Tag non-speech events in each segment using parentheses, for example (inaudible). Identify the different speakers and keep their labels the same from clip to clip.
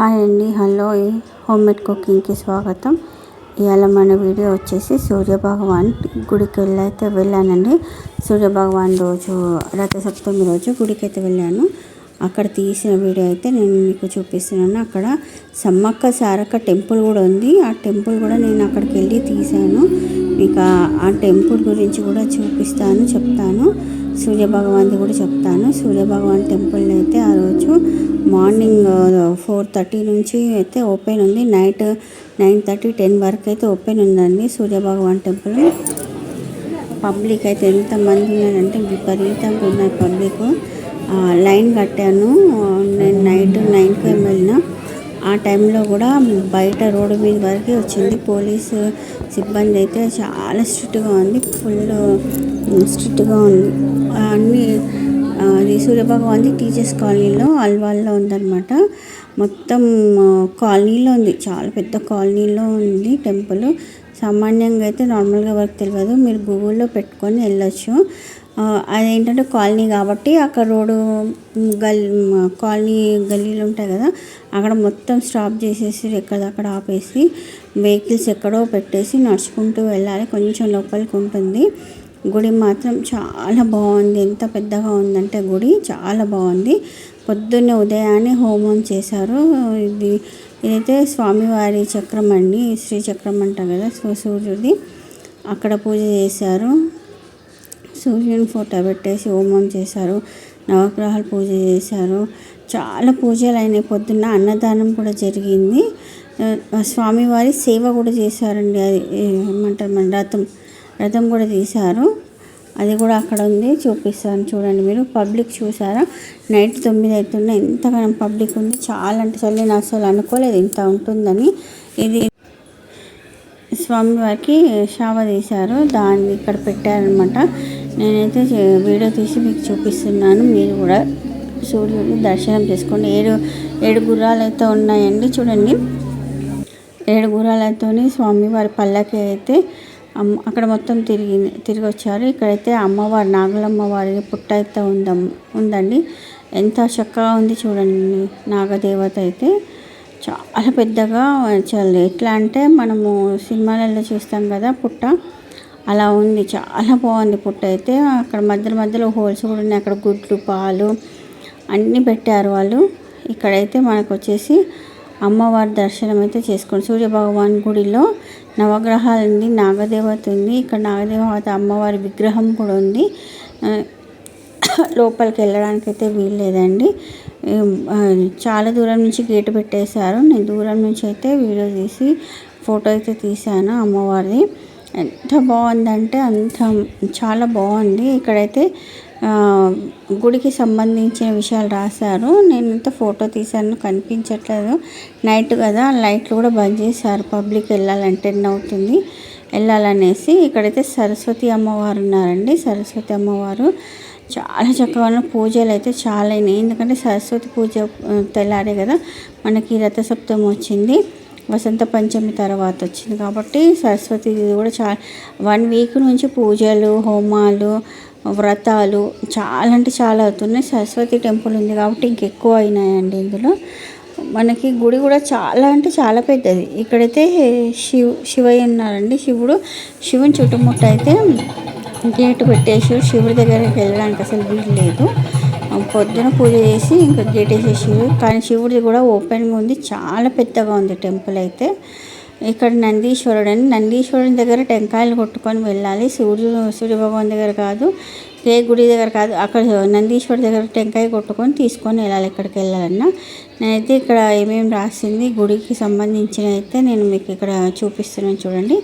Speaker 1: Hi అండి hello home made కుకింగ్కి స్వాగతం. ఇవాళ మన వీడియో వచ్చేసి సూర్యభగవాన్ గుడికి వెళ్ళైతే వెళ్ళానండి. సూర్యభగవాన్ రోజు రథసప్తమి రోజు గుడికి అయితే వెళ్ళాను. అక్కడ తీసిన వీడియో అయితే నేను మీకు చూపిస్తున్నాను. అక్కడ సమ్మక్క సారక్క టెంపుల్ కూడా ఉంది. ఆ టెంపుల్ కూడా నేను అక్కడికి వెళ్ళి తీశాను. మీకు ఆ టెంపుల్ గురించి కూడా చూపిస్తాను చెప్తాను. సూర్యభగవాన్ది కూడా చెప్తాను. సూర్యభగవాన్ టెంపుల్ అయితే ఆ రోజు మార్నింగ్ ఫోర్ థర్టీ నుంచి అయితే ఓపెన్ ఉంది. నైట్ నైన్ థర్టీ టెన్ వరకు అయితే ఓపెన్ ఉందండి సూర్యభగవాన్ టెంపుల్. పబ్లిక్ అయితే ఎంతమంది ఉన్నారంటే విపరీతంగా ఉన్నారు పబ్లిక్. లైన్ కట్టాను. నేను నైట్ నైన్కి వెళ్ళిన. ఆ టైంలో కూడా బయట రోడ్డు మీద వరకే వచ్చింది. పోలీసు సిబ్బంది అయితే చాలా స్ట్రిక్ట్గా ఉంది. ఫుల్ స్ట్రిక్ట్గా ఉంది. అన్నీ అది సూర్యభగవాన్ది టీచర్స్ కాలనీలో అల్వాల్లో ఉందన్నమాట. మొత్తం కాలనీలో ఉంది. చాలా పెద్ద కాలనీలో ఉంది టెంపుల్. సామాన్యంగా అయితే నార్మల్గా వర్క్ తెలియదు. మీరు గూగుల్లో పెట్టుకొని వెళ్ళొచ్చు. అదేంటంటే కాలనీ కాబట్టి అక్కడ రోడ్డు గల్ కాలనీ గల్లీలు ఉంటాయి కదా అక్కడ మొత్తం స్టాప్ చేసేసి ఎక్కడక్కడ ఆపేసి వెహికల్స్ ఎక్కడో పెట్టేసి నడుచుకుంటూ వెళ్ళాలి. కొంచెం లోపలికి ఉంటుంది. గుడి మాత్రం చాలా బాగుంది. ఎంత పెద్దగా ఉందంటే గుడి చాలా బాగుంది. పొద్దున్నే ఉదయాన్నే హోమం చేశారు. ఇది ఇదైతే స్వామివారి చక్రం అండి. శ్రీ చక్రం అంటారు కదా సో సూర్యుడిది. అక్కడ పూజ చేశారు. సూర్యుని ఫోటో పెట్టేసి హోమం చేశారు నవగ్రహాలు పూజ చేశారు. చాలా పూజలు అయినాయి. పొద్దున్న అన్నదానం కూడా జరిగింది. స్వామివారి సేవ కూడా చేశారండి. అది ఏమంటారు మన రథం రథం కూడా తీశారు. అది కూడా అక్కడ ఉంది. చూపిస్తాను చూడండి మీరు. పబ్లిక్ చూసారా నైట్ తొమ్మిది అవుతున్నా. ఎంతగానో పబ్లిక్ ఉంది. చాలా అంటే అసలు నేను అసలు అనుకోలేదు ఇంత ఉంటుందని. ఇది స్వామివారికి షావ తీశారు. దాన్ని ఇక్కడ పెట్టారనమాట నేనైతే వీడియో తీసి మీకు చూపిస్తున్నాను. మీరు కూడా సూర్యుడిని దర్శనం చేసుకోండి. ఏడు ఏడు గుర్రాలు అయితే ఉన్నాయండి చూడండి. ఏడు గుర్రాలతో స్వామివారి పల్లకి అయితే అక్కడ మొత్తం తిరిగి తిరిగి వచ్చారు ఇక్కడైతే అమ్మవారి నాగలమ్మ వారి పుట్ట అయితే ఉందం ఉందండి. ఎంత చక్కగా ఉంది చూడండి నాగదేవత అయితే. చాలా పెద్దగా చాలా ఎట్లా అంటే మనము సినిమాలలో చూస్తాం కదా పుట్ట. అలా ఉంది. చాలా బాగుంది పుట్ట అయితే. అక్కడ మధ్యలో మధ్యలో హోల్స్ కూడా ఉన్నాయి. అక్కడ గుడ్లు పాలు అన్నీ పెట్టారు వాళ్ళు. ఇక్కడైతే మనకు వచ్చేసి అమ్మవారి దర్శనం అయితే చేసుకోండి. సూర్యభగవాన్ గుడిలో నవగ్రహాలు ఉంది. నాగదేవత ఉంది. ఇక్కడ నాగదేవత అమ్మవారి విగ్రహం కూడా ఉంది. (coughs) లోపలికి వెళ్ళడానికి అయితే వీల్లేదండి చాలా దూరం నుంచి గేటు పెట్టేశారు. నేను దూరం నుంచి అయితే వీడియో తీసి ఫోటో అయితే తీశాను అమ్మవారిది. ఎంత బాగుందంటే అంత చాలా బాగుంది. ఇక్కడైతే గుడికి సంబంధించిన విషయాలు రాశారు. నేను ఇంత ఫోటో తీశాను కనిపించట్లేదు. నైట్ కదా లైట్లు కూడా బంద్ చేశారు. పబ్లిక్ వెళ్ళాలంటే టెన్ అవుతుంది? వెళ్ళాలనేసి ఇక్కడైతే సరస్వతి అమ్మవారు ఉన్నారండి. సరస్వతి అమ్మవారు చాలా చక్కగా పూజలు అయితే చాలా అయినాయి. ఎందుకంటే సరస్వతి పూజ తెల్లారే కదా మనకి రథసప్తమి వచ్చింది. వసంత పంచమి తర్వాత వచ్చింది కాబట్టి సరస్వతి కూడా చాలా వన్ వీక్ నుంచి పూజలు హోమాలు వ్రతాలు చాలా అంటే చాలా అవుతున్నాయి. సరస్వతి టెంపుల్ ఉంది కాబట్టి ఇంకెక్కువ అయినాయండి ఇందులో. మనకి గుడి కూడా చాలా అంటే చాలా పెద్దది. ఇక్కడైతే శివ్ శివయ్య ఉన్నారండి. శివుడు శివుని చుట్టుముట్ట అయితే గేటు పెట్టేసి శివుడి దగ్గరికి వెళ్ళడానికి అసలు వీలు లేదు. పొద్దున పూజ చేసి ఇంకా గేట్ వేసేసి కానీ శివుడిది కూడా ఓపెన్గా ఉంది. చాలా పెద్దగా ఉంది టెంపుల్ అయితే. ఇక్కడ నందీశ్వరుడు అని నందీశ్వరుని దగ్గర టెంకాయలు కొట్టుకొని వెళ్ళాలి. శివుడు సూర్య భగవాన్ దగ్గర కాదు ఏ గుడి దగ్గర కాదు అక్కడ నందీశ్వరుడు దగ్గర టెంకాయ కొట్టుకొని తీసుకొని వెళ్ళాలి ఎక్కడికి వెళ్ళాలన్నా. నేనైతే ఇక్కడ ఏమేమి రాసింది గుడికి సంబంధించిన అయితే నేను మీకు ఇక్కడ చూపిస్తున్నాను చూడండి.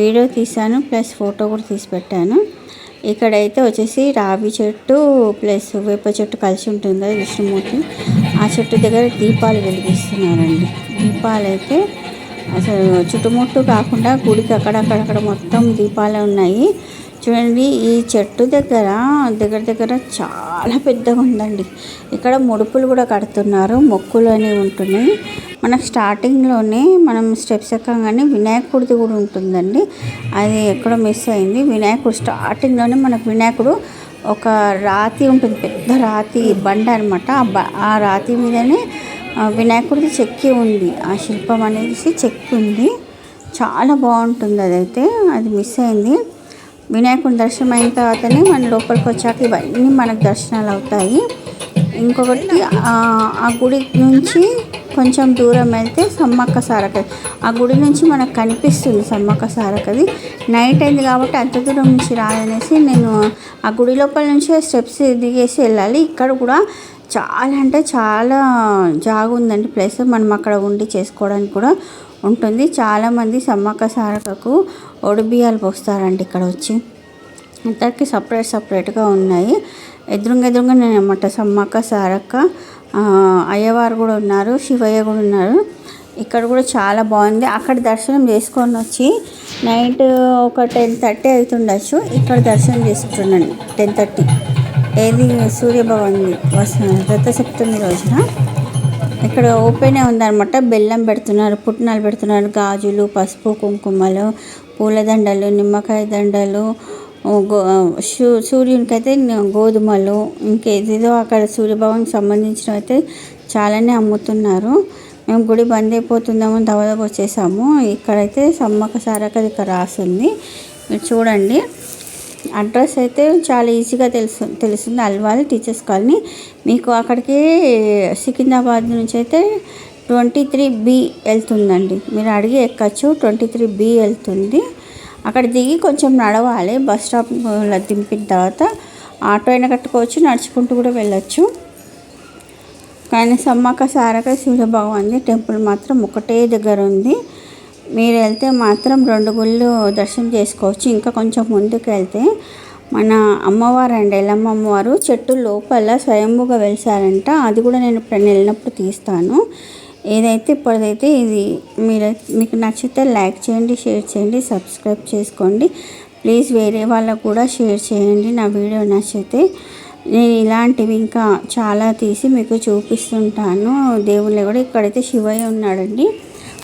Speaker 1: వీడియో తీశాను ప్లస్ ఫోటో కూడా తీసి పెట్టాను. ఇక్కడైతే వచ్చేసి రావి చెట్టు ప్లస్ వేప చెట్టు కలిసి ఉంటుంది విష్ణుమూర్తి? ఆ చెట్టు దగ్గర దీపాలు వెలిగిస్తున్నారండి. దీపాలు అయితే అసలు చుట్టుముట్టు కాకుండా గుడికి అక్కడక్కడక్కడ మొత్తం దీపాలు ఉన్నాయి. చూడండి ఈ చెట్టు దగ్గర దగ్గర దగ్గర చాలా పెద్దగా ఉందండి. ఇక్కడ ముడుపులు కూడా కడుతున్నారు మొక్కులు అనేవి ఉంటున్నాయి. మనకు స్టార్టింగ్లోనే మనం స్టెప్స్ ఎక్కగానే వినాయకుడిది కూడా ఉంటుందండి. అది ఎక్కడో మిస్ అయింది. వినాయకుడు స్టార్టింగ్లోనే మనకు వినాయకుడు ఒక రాతి ఉంటుంది పెద్ద రాతి బండ అనమాట ఆ రాతి మీదనే వినాయకుడిది చెక్కి ఉంది. ఆ శిల్పం అనేసి చెక్కి ఉంది. చాలా బాగుంటుంది అదైతే. అది మిస్ అయింది. వినాయకుడు దర్శనం అయిన తర్వాతనే మన లోపలికి వచ్చాక ఇవన్నీ మనకు దర్శనాలు అవుతాయి. ఇంకొకటి ఆ గుడి నుంచి కొంచెం దూరం వెళ్తే సమ్మక్క సారకది. ఆ గుడి నుంచి మనకు కనిపిస్తుంది సమ్మక్క సారకది. నైట్ అయింది కాబట్టి అంత దూరం నుంచి రాదనేసి నేను ఆ గుడి లోపల నుంచే స్టెప్స్ దిగేసి వెళ్ళాలి. ఇక్కడ కూడా చాలా అంటే చాలా జాగు ఉందండి ప్లేస్. మనం అక్కడ ఉండి చేసుకోవడానికి కూడా ఉంటుంది. చాలామంది సమ్మక్క సారకకు ఒడిబియ్యాలు పోస్తారండి ఇక్కడ వచ్చి ఇద్దరికి సపరేట్ సపరేట్గా ఉన్నాయి. ఎదురుగా ఎదురుగా నేను అనమాట సమ్మక్క సారక్క అయ్యవారు కూడా ఉన్నారు శివయ్య కూడా ఉన్నారు. ఇక్కడ కూడా చాలా బాగుంది. అక్కడ దర్శనం చేసుకొని వచ్చి నైట్ ఒక టెన్ థర్టీ అవుతుండొచ్చు. ఇక్కడ దర్శనం చేసుకుంటున్నాను. Ten thirty. ఏది? సూర్యభవన్ది రథ సప్తమి రోజున? ఇక్కడ ఓపెన్ ఉందన్నమాట. బెల్లం పెడుతున్నారు పుట్నాలు పెడుతున్నారు. గాజులు పసుపు కుంకుమలు పూలదండలు నిమ్మకాయ దండలు గో సూ సూర్యునికి అయితే గోధుమలు ఇంకేదేదో అక్కడ సూర్యభవన్కి సంబంధించిన అయితే చాలానే అమ్ముతున్నారు. మేము గుడి బంద్ అయిపోతుందేమో దవదకు వచ్చేసాము ఇక్కడైతే సమ్మక సారక ఇక్కడ రాసింది. మీరు చూడండి. అడ్రస్ అయితే చాలా ఈజీగా తెలుసు తెలుస్తుంది అల్వాల్ టీచర్స్ కాలనీ. మీకు అక్కడికి సికింద్రాబాద్ నుంచి అయితే ట్వంటీ త్రీ బి వెళ్తుందండి. మీరు అడిగి ఎక్కచ్చు ట్వంటీ త్రీ బి వెళ్తుంది. అక్కడ దిగి కొంచెం నడవాలి బస్ స్టాప్లో దింపిన తర్వాత ఆటో అయినా కట్టుకోవచ్చు నడుచుకుంటూ కూడా వెళ్ళచ్చు. కానీ సమ్మక్క సారక సూర్యభగవాన్ది టెంపుల్ మాత్రం ఒకటే దగ్గర ఉంది. మీరు వెళ్తే మాత్రం రెండు గుళ్ళు దర్శనం చేసుకోవచ్చు. ఇంకా కొంచెం ముందుకు వెళ్తే మన అమ్మవారు అండి ఎల్లమ్మ అమ్మవారు చెట్టు లోపల స్వయంభూగా వెలిసారంట. అది కూడా నేను ఇప్పుడు వెళ్ళినప్పుడు తీస్తాను. ఏదైతే ఇప్పటిదైతే ఇది మీరు మీకు నచ్చితే లైక్ చేయండి షేర్ చేయండి సబ్స్క్రైబ్ చేసుకోండి. ప్లీజ్ వేరే వాళ్ళకు కూడా షేర్ చేయండి నా వీడియో నచ్చితే. నేను ఇలాంటివి ఇంకా చాలా తీసి మీకు చూపిస్తుంటాను. దేవుళ్ళు కూడా ఇక్కడైతే శివయ్య ఉన్నాడండి.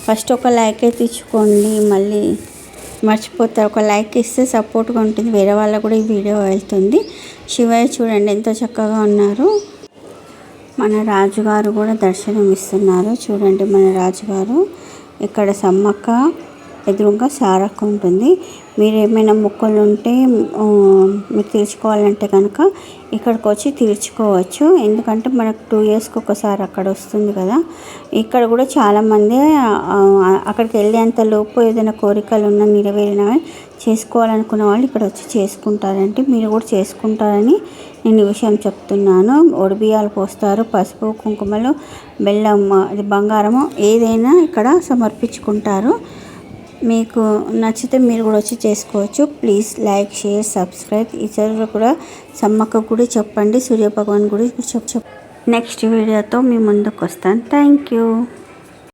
Speaker 1: ఫస్ట్ ఒక లైక్ అయితే ఇచ్చుకోండి మళ్ళీ మర్చిపోతారు ఒక లైక్ ఇస్తే సపోర్ట్గా ఉంటుంది. వేరే వాళ్ళకు కూడా ఈ వీడియో వెళ్తుంది. శివయ్య చూడండి ఎంతో చక్కగా ఉన్నారు. మన రాజుగారు కూడా దర్శనం ఇస్తున్నారు చూడండి మన రాజుగారు. ఇక్కడ సమ్మక్క? ఎదురుగా సారక్క ఉంటుంది. మీరు ఏమైనా మొక్కలు ఉంటే మీరు తీర్చుకోవాలంటే కనుక ఇక్కడికి వచ్చి తీర్చుకోవచ్చు. ఎందుకంటే మనకు టూ ఇయర్స్కి ఒకసారి అక్కడ వస్తుంది కదా. ఇక్కడ కూడా చాలామంది అక్కడికి వెళ్ళేంత లోపు ఏదైనా కోరికలు ఉన్నా నెరవేరినవి చేసుకోవాలనుకున్న వాళ్ళు ఇక్కడ వచ్చి చేసుకుంటారంటే మీరు కూడా చేసుకుంటారని నేను ఈ విషయం చెప్తున్నాను. ఒడిబియాలు పోస్తారు పసుపు కుంకుమలు బెల్లం అది బంగారము ఏదైనా ఇక్కడ సమర్పించుకుంటారు. మీకు నచ్చితే మీరు కూడా వచ్చి చేసుకోవచ్చు. ప్లీజ్ లైక్ షేర్ సబ్స్క్రైబ్ ఇతరులు కూడా సమ్మక్క గుడి చెప్పండి సూర్య భగవాన్ గుడి చెప్ చెప్ నెక్స్ట్ వీడియోతో మీ ముందుకు వస్తాను. Thank you